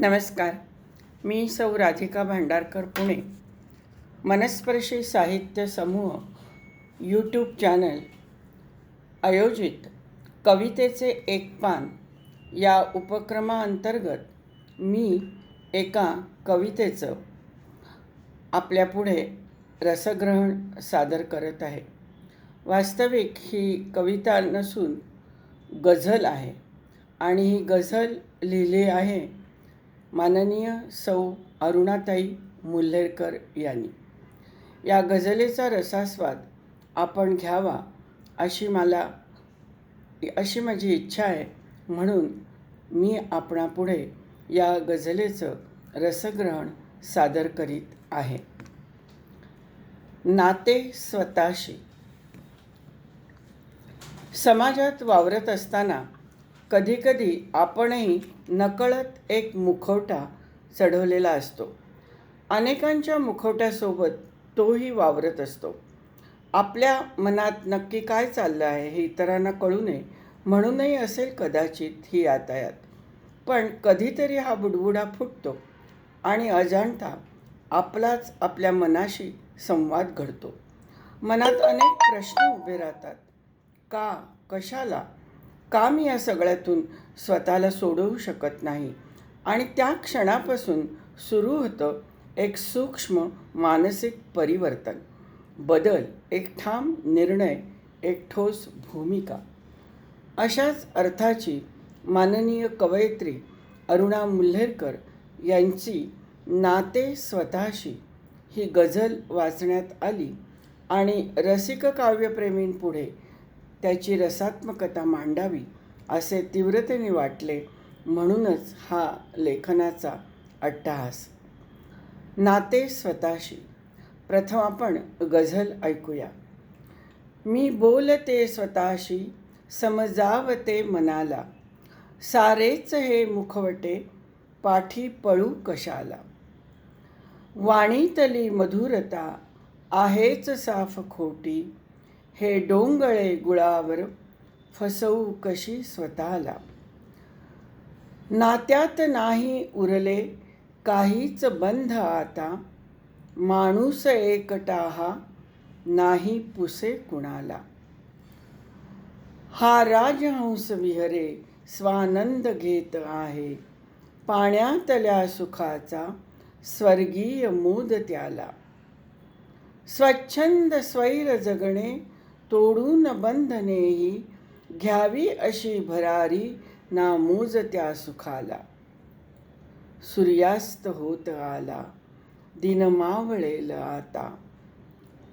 नमस्कार. मी सौ राधिका भांडारकर पुणे. मनस्पर्शी साहित्य समूह यूट्यूब चॅनल आयोजित कवितेचे एक पान या उपक्रमाअंतर्गत मी एका कवितेचं आपल्यापुढे रसग्रहण सादर करत आहे. वास्तविक ही कविता नसून गझल आहे आणि ही गझल लिहिली आहे माननीय सौ अरुणाताई मुल्हेरकर यांनी. या गझलेचा रसास्वाद आपण घ्यावा अशी मला अशी माझी इच्छा आहे. म्हणून मी आपणापुढे या गझलेचं रसग्रहण सादर करीत आहे. नाते स्वतःशी. समाजात वावरत असताना कधीकधी आपणही नकळत एक मुखवटा चढवलेला असतो. अनेकांच्या मुखवट्यासोबत तोही वावरत असतो. आपल्या मनात नक्की काय चाललं आहे हे इतरांना कळू नये म्हणूनही असेल कदाचित ही यातायात पण कधीतरी हा बुडबुडा फुटतो आणि अजाणता आपलाच आपल्या मनाशी संवाद घडतो. मनात अनेक प्रश्न उभे राहतात. का? कशाला? का मी या सगळ्यातून स्वतःला सोडवू शकत नाही. आणि त्या क्षणापासून सुरू होतं एक सूक्ष्म मानसिक परिवर्तन. बदल एक ठाम निर्णय एक ठोस भूमिका. अशाच अर्थाची माननीय कवयित्री अरुणा मुल्हेरकर यांची नाते स्वतःशी ही गझल वाचण्यात आली आणि रसिक काव्यप्रेमींपुढे त्याची रसात्मकता मांडावी असे तीव्रतेने वाटले म्हणूनच हा लेखनाचा अट्टहास. नाते स्वतःशी. प्रथम आपण गझल ऐकूया. मी बोलते स्वतःशी समजावते मनाला. सारेच हे मुखवटे पाठी पळू कशाला? वाणीतली मधुरता आहेच साफ खोटी. हे डोंगळे गुळावर फसवू कशी स्वतःला? नात्यात नाही उरले काहीच बंध आता. माणूस एकटा हा नाही पुसे कुणाला. हा राजहंस विहरे स्वानंद घेत आहे. पाण्यातल्या सुखाचा स्वर्गीय मूद त्याला. स्वच्छंद स्वैर जगणे तोडून बंधनेही घ्यावी अशी भरारी नामोज त्या सुखाला. सूर्यास्त होत आला दिन मावळेल आता.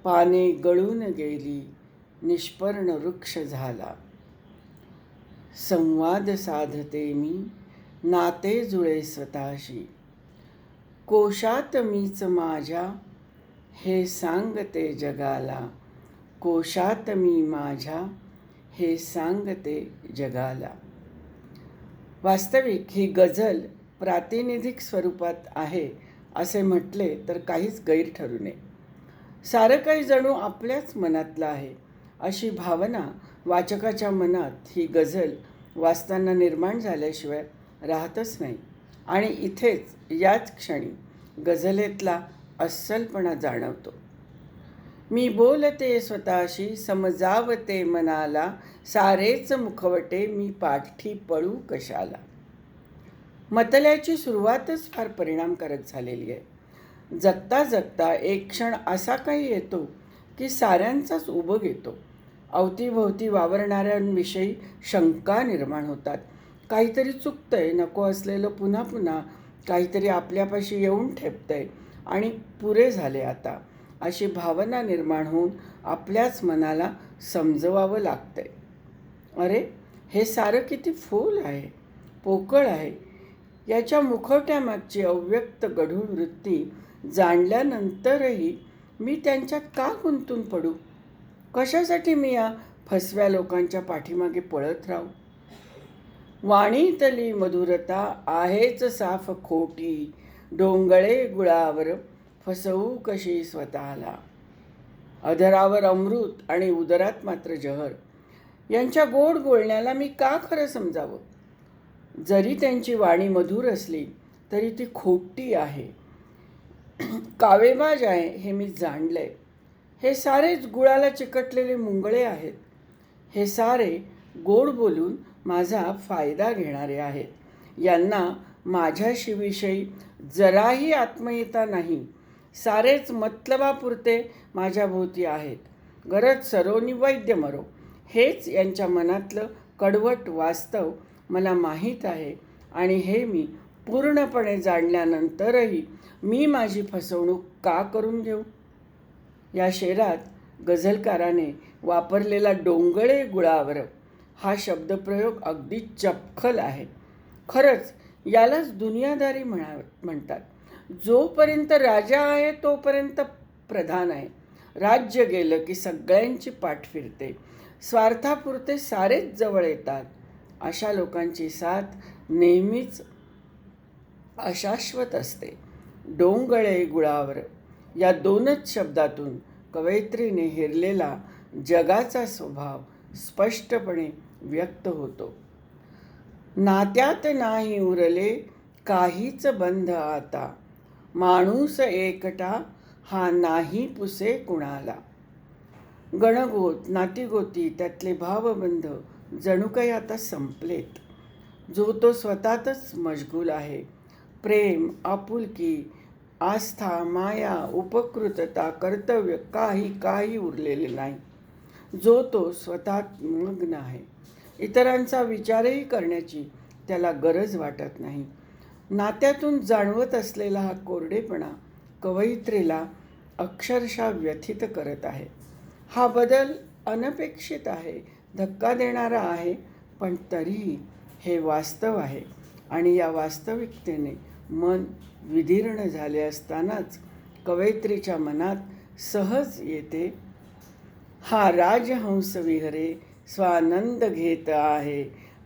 पाने गळून गेली निष्पर्ण वृक्ष झाला. संवाद साधते मी नाते जुळे स्वतःशी कोशात मीच माझ्या हे सांगते जगाला. कोशात मी माझ्या हे सांगते जगाला. वास्तविक ही गझल प्रातिनिधिक स्वरूपात आहे असे म्हटले तर काहीच गैर ठरू नये. सारं काही जणू आपल्याच मनातलं आहे अशी भावना वाचकाच्या मनात ही गझल वाचताना निर्माण झाल्याशिवाय राहतच नाही. आणि इथेच याच क्षणी गझलेतला अस्सलपणा जाणवतो. मी बोलते स्वतःशी समजावते मनाला सारेच मुखवटे मी पाठी पळू कशाला? मतल्याची सुरुवातच फार परिणामकारक झालेली आहे. जगता जगता एक क्षण असा काही येतो की साऱ्यांचाच उभं घेतो अवतीभोवती वावरणाऱ्यांविषयी शंका निर्माण होतात. काहीतरी चुकतंय नको असलेलं पुन्हा पुन्हा काहीतरी आपल्यापाशी येऊन ठेपतंय आणि पुरे झाले आता. अशी भावना निर्माण होऊन आपल्याच मनाला समजवावं लागतंय. अरे हे सारं किती फूल आहे पोकळ आहे. याच्या मुखवट्यामागची अव्यक्त गढूळ वृत्ती जाणल्यानंतरही मी त्यांच्यात का गुंतून पडू? कशासाठी मी या फसव्या लोकांच्या पाठीमागे पळत राहू? वाणीतली मधुरता आहेच साफ खोटी डोंगळे गुळावर फसवू कशी स्वतःला? अधरावर अमृत आणि उदरात मात्र जहर. यांच्या गोड बोलण्याला मी का खरं समजावं? जरी त्यांची वाणी मधुर असली तरी ती खोटी आहे. कावेबाज आहे हे मी जाणलंय. हे सारेच गुळाला चिकटलेले मुंगळे आहेत. हे सारे गोड बोलून माझा फायदा घेणारे आहेत. यांना माझ्याशीविषयी जराही आत्मयता नाही. सारेच मतलबापुरते माझ्याभोवती आहेत. गरज सरोनी वैद्य मरो. हेच यांच्या मनातलं कडवट वास्तव मला माहीत आहे आणि हे मी पूर्णपणे जाणल्यानंतरही मी माझी फसवणूक का करून घेऊ? या शेरात गझलकाराने वापरलेला डोंगळे गुळावर हा शब्दप्रयोग अगदी चपखल आहे. खरंच यालाच दुनियादारी म्हणा म्हणतात. जोपर्यंत राजा आहे तोपर्यंत प्रधान आहे. राज्य गेलं की सगळ्यांची पाठ फिरते. स्वार्थापुरते सारेच जवळ येतात. अशा लोकांची साथ नेहमीच अशाश्वत असते. डोंगळे गुळावर. या दोनच शब्दातून कवयित्रीने हिरलेला जगाचा स्वभाव स्पष्टपणे व्यक्त होतो. नात्यात नाही उरले काहीच बंध आता. माणूस एकटा हा नाही पुसे कुणाला. गणगोत नातीगोती त्यातले भावबंध जणू काही आता संपलेत. जो तो स्वतःतच मशगूल आहे. प्रेम आपुलकी आस्था माया उपकृतता कर्तव्य काही काही उरलेले नाही. जो तो स्वतःत मग्न आहे. इतरांचा विचारही करण्याची त्याला गरज वाटत नाही. नात्यातून जाणवत असलेला हा कोरडेपणा कवयित्रीला अक्षरशः व्यथित करत आहे. हा बदल अनपेक्षित आहे धक्का देणारा आहे पण तरीही हे वास्तव आहे आणि या वास्तविकतेने मन विदीर्ण झाले असतानाच कवयित्रीच्या मनात सहज येते हा राजहंस विहरे स्वानंद घेत आहे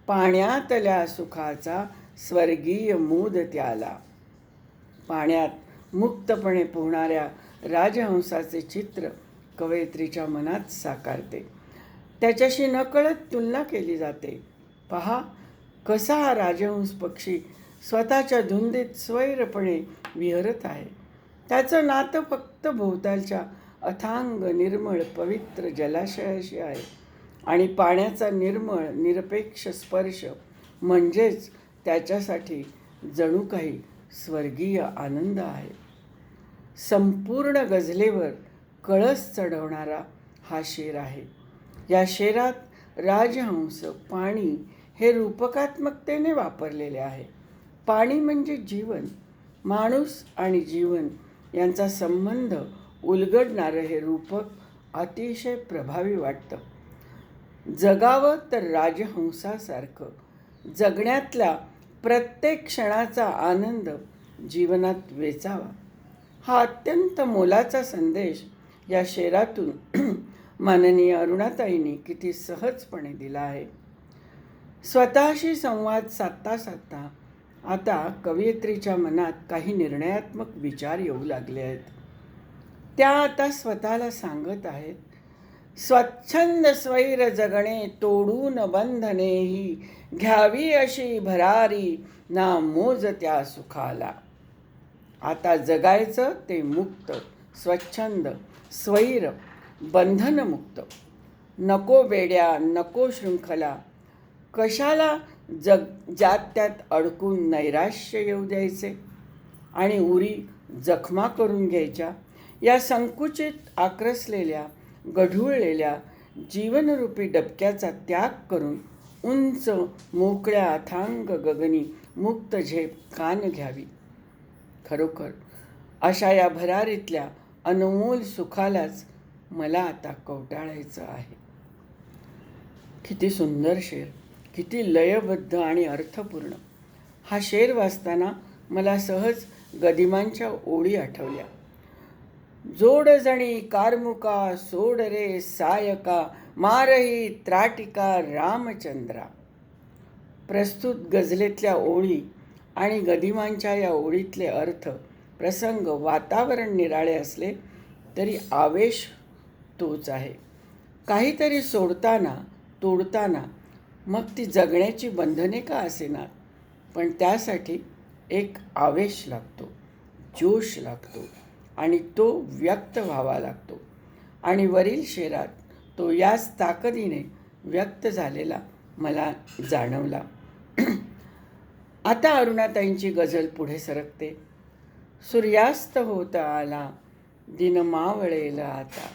पाण्यातल्या सुखाचा स्वर्गीय मूद त्याला. पाण्यात मुक्तपणे पोहणाऱ्या राजहंसाचे चित्र कवयित्रीच्या मनात साकारते. त्याच्याशी नकळत तुलना केली जाते. पहा कसा हा राजहंस पक्षी स्वतःच्या धुंदीत स्वैरपणे विहरत आहे. त्याचं नातं फक्त भोवतालच्या अथांग निर्मळ पवित्र जलाशयाशी आहे. आणि पाण्याचा निर्मळ निरपेक्ष स्पर्श म्हणजेच त्याच्यासाठी जणू काही स्वर्गीय आनंद आहे. संपूर्ण गझलेवर कळस चढवणारा हा शेर आहे. या शेरात राजहंस पाणी हे रूपकात्मकतेने वापरलेले आहे. पाणी म्हणजे जीवन. माणूस आणि जीवन यांचा संबंध उलगडणारं हे रूपक अतिशय प्रभावी वाटतं. जगावं तर राजहंसासारखं. जगण्यातला प्रत्येक क्षणाचा आनंद जीवनात वेचावा. हा अत्यंत मोलाचा संदेश या शेरातून माननीय अरुणाताईंनी किती सहजपणे दिला आहे. स्वतःशी संवाद साधता साधता आता कवयित्रीच्या मनात काही निर्णयात्मक विचार येऊ लागले आहेत. त्या आता स्वतःला सांगत आहेत. स्वच्छंद स्वैर जगणे तोडून बंधनेही. घ्यावी अशी भरारी ना मोज त्या सुखाला. आता जगायचं ते मुक्त स्वच्छंद स्वैर बंधनमुक्त. नको वेड्या नको शृंखला. कशाला जग ज्यात त्यात अडकून नैराश्य येऊ द्यायचे? आणि उरी जखमा करून घ्यायच्या? या संकुचित आक्रसलेल्या गढूळलेल्या जीवनरूपी डबक्याचा त्याग करून उंच मोकळ्या अथांग गगनी मुक्त झेप कान घ्यावी. खरोखर अशा या भरारीतल्या अनमोल सुखालाच मला आता कवटाळायचं आहे. किती सुंदर शेर किती लयबद्ध आणि अर्थपूर्ण. हा शेर वाचताना मला सहज गदिमांच्या ओळी आठवल्या. जोडजणी कारमुका सोड रे सायका मारही त्राटिका रामचंद्रा. प्रस्तुत गझलेतल्या ओळी आणि गदिमांच्या या ओळीतले अर्थ प्रसंग वातावरण निराळे असले तरी आवेश तोच आहे. काहीतरी सोडताना तोडताना मग ती जगण्याची बंधने का असेनात पण त्यासाठी एक आवेश लागतो जोश लागतो. आणि तो व्यक्त व्हावा लागतो. आणि वरील शेरात तो याच ताकदीने व्यक्त झालेला मला जाणवला. आता अरुणाताईंची गझल पुढे सरकते. सूर्यास्त होता आला दिन मावळेला आता.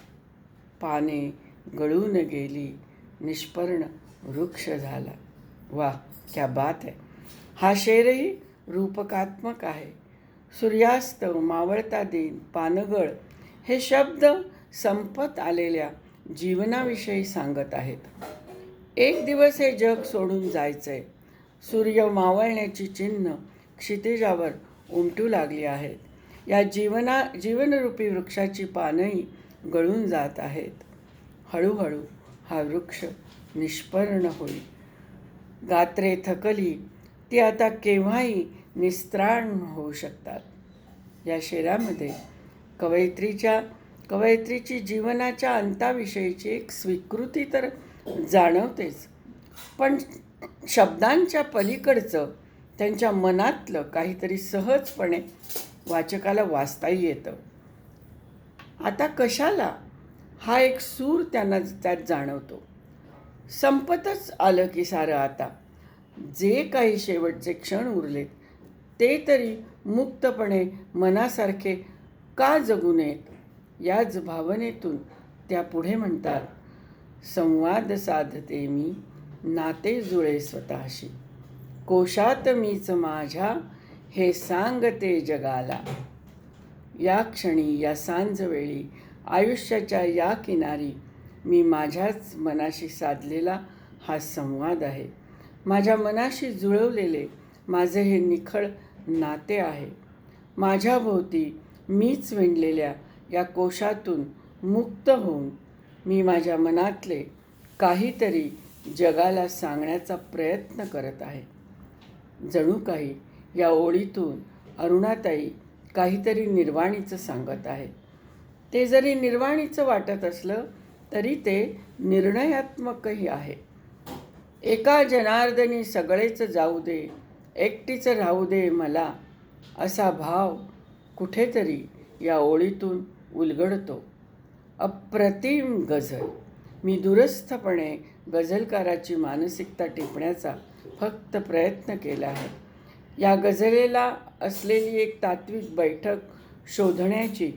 पाने गळून गेली निष्पर्ण वृक्ष झाला. वा क्या बात आहे हा शेरही रूपकात्मक आहे. सूर्यास्त मावळता दिन पानगळ हे शब्द संपत आलेल्या जीवनाविषयी सांगत आहेत. एक दिवस हे जग सोडून जायचंय. सूर्य मावळण्याची चिन्ह क्षितिजावर उमटू लागली आहेत. या जीवना जीवनरूपी वृक्षाची पानंही गळून जात आहेत. हळूहळू हा वृक्ष निष्पर्ण होईल. गात्रे थकली ती आता केव्हाही निस्त्राण होऊ शकतात. या शेरामध्ये कवयित्रीच्या कवयित्रीची जीवनाच्या अंताविषयीची एक स्वीकृती तर जाणवतेच. पण शब्दांच्या पलीकडचं त्यांच्या मनातलं काहीतरी सहजपणे वाचकाला वाचताही येतं. आता कशाला? हा एक सूर त्यांना त्यात जाणवतो. संपतच आलं की सारं आता. जे काही शेवटचे क्षण उरलेत ते तरी मुक्तपणे मनासारखे का जगू नयेत? याच भावनेतून त्या पुढे म्हणतात संवाद साधते मी नाते जुळे स्वतःशी. कोशात मीच माझ्या हे सांगते जगाला. या क्षणी या सांजवेळी आयुष्याच्या या किनारी मी माझ्याच मनाशी साधलेला हा संवाद आहे. माझ्या मनाशी जुळवलेले माझे हे निखळ नाते आहे. माझ्याभोवती मीच विणलेल्या या कोशातून मुक्त होऊन मी माझ्या मनातले काहीतरी जगाला सांगण्याचा प्रयत्न करत आहे. जणू काही या ओळीतून अरुणाताई काहीतरी निर्वाणीचं सांगत आहे. ते जरी निर्वाणीचं वाटत असलं तरी ते निर्णयात्मकही आहे. एका जनार्दनी सगळेच जाऊ दे एकटीच राहू दे मला असा भाव कुठेतरी या ओळीतून उलगडतो. अप्रतिम गझल. मी दुरस्थपणे गझलकाराची मानसिकता टिपण्याचा फक्त प्रयत्न केला आहे. या गझलेला असलेली एक तात्विक बैठक शोधण्याची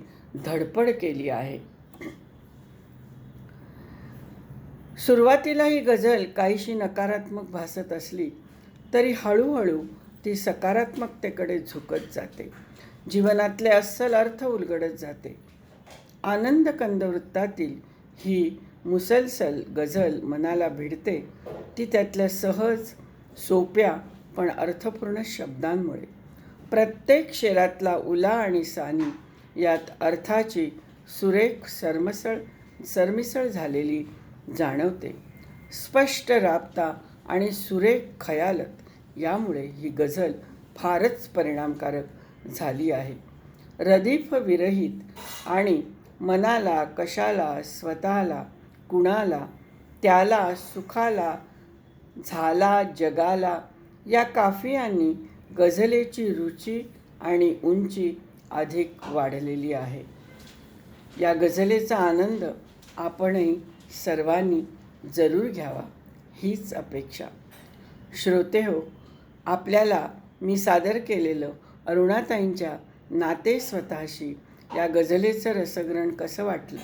धडपड केली आहे. सुरुवातीला ही गझल काहीशी नकारात्मक भासत असली तरी हळूहळू ती सकारात्मकतेकडे झुकत जाते. जीवनातले अस्सल अर्थ उलगडत जाते. आनंद कंदवृत्तातील ही मुसलसल गझल मनाला भिडते. ती त्यातल्या सहज सोप्या पण अर्थपूर्ण शब्दांमुळे. प्रत्येक शेरातला उला आणि सानी यात अर्थाची सुरेख सरमसळ सरमिसळ झालेली जाणवते. स्पष्ट राबता आणि सुरेख खयालत. यामुळे ही गझल फारच परिणामकारक झाली आहे. रदीफ विरहित आणि मनाला कशाला स्वतःला कुणाला त्याला सुखाला झाला जगाला या काफियांनी गझलेची रुची आणि उंची अधिक वाढलेली आहे. या गझलेचा आनंद आपणही सर्वांनी जरूर घ्यावा. हीच अपेक्षा. श्रोते हो आपल्याला मी सादर केलेलं अरुणाताईंच्या नाते स्वतःशी या गझलेचं रसग्रहण कसं वाटलं?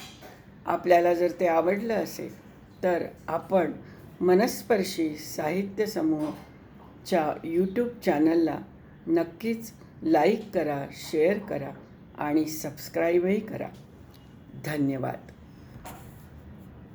आपल्याला जर ते आवडलं असेल तर आपण मनस्पर्शी साहित्य समूहच्या यूट्यूब चॅनलला नक्कीच लाईक करा शेअर करा आणि सबस्क्राईबही करा. धन्यवाद.